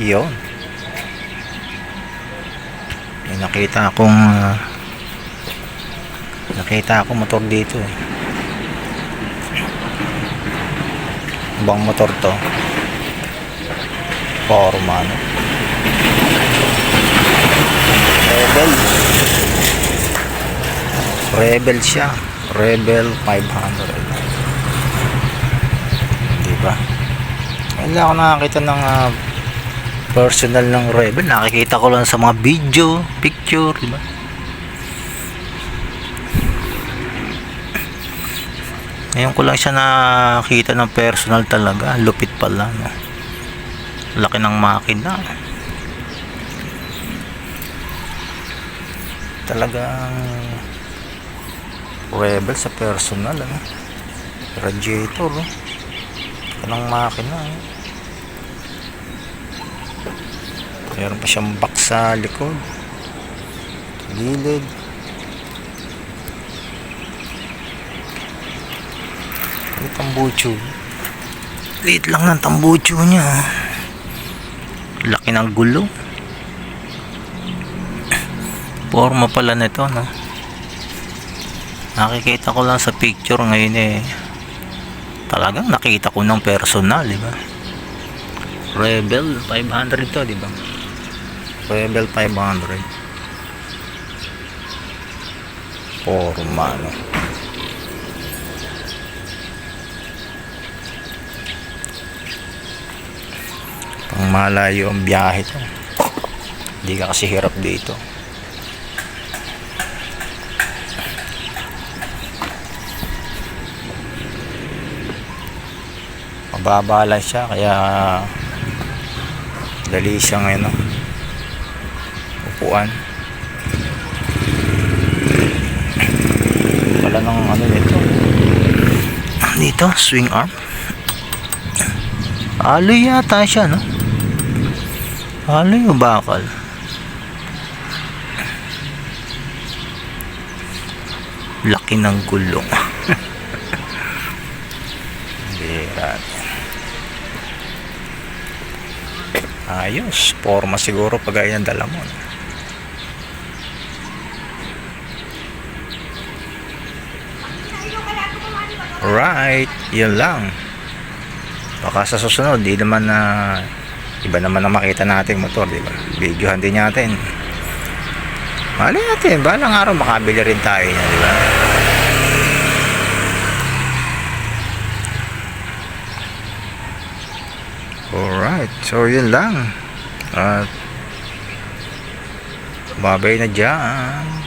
Yun. May nakita akong ah, nakita akong motor dito eh. Ibang motor to. Forma ano. Rebel. Rebel siya. Rebel 500. Diba? Wala ako nakakita ng ah, personal ng Rebel. Nakikita ko lang sa mga video, picture, diba? Ngayon ko lang siya nakita ng personal talaga. Lupit pala, no? Laki ng makina. Talagang Rebel sa personal, ano? Radiator, no? Anong makina, eh. Meron pa siyang box sa likod. Gilid. Ano tambucho? Liit lang ng tambucho niya. Laki ng gulo. Forma pala nito, no? Nakikita ko lang sa picture ngayon eh. Talagang nakita ko ng personal, di ba? Rebel 500 to, di ba? Rebel 500. Forma, no? Pang malayo ang biyahe to. Hindi ka kasi hirap dito. Mababa lang siya kaya dali siya ngayon no? Upuan. Wala ng ano nito. Dito swing arm? Aloy yata siya no? Aloy o bakal? Laki ng gulong. Bira. Ayos. Forma siguro pag ayan dala mo. Right. Yun lang. Baka sa susunod, di naman na iba naman ang makita nating motor, di ba? Videohan din natin. Mali natin, balang araw makabili rin tayo niya, di ba? Alright, so yun lang. At babay na dyan.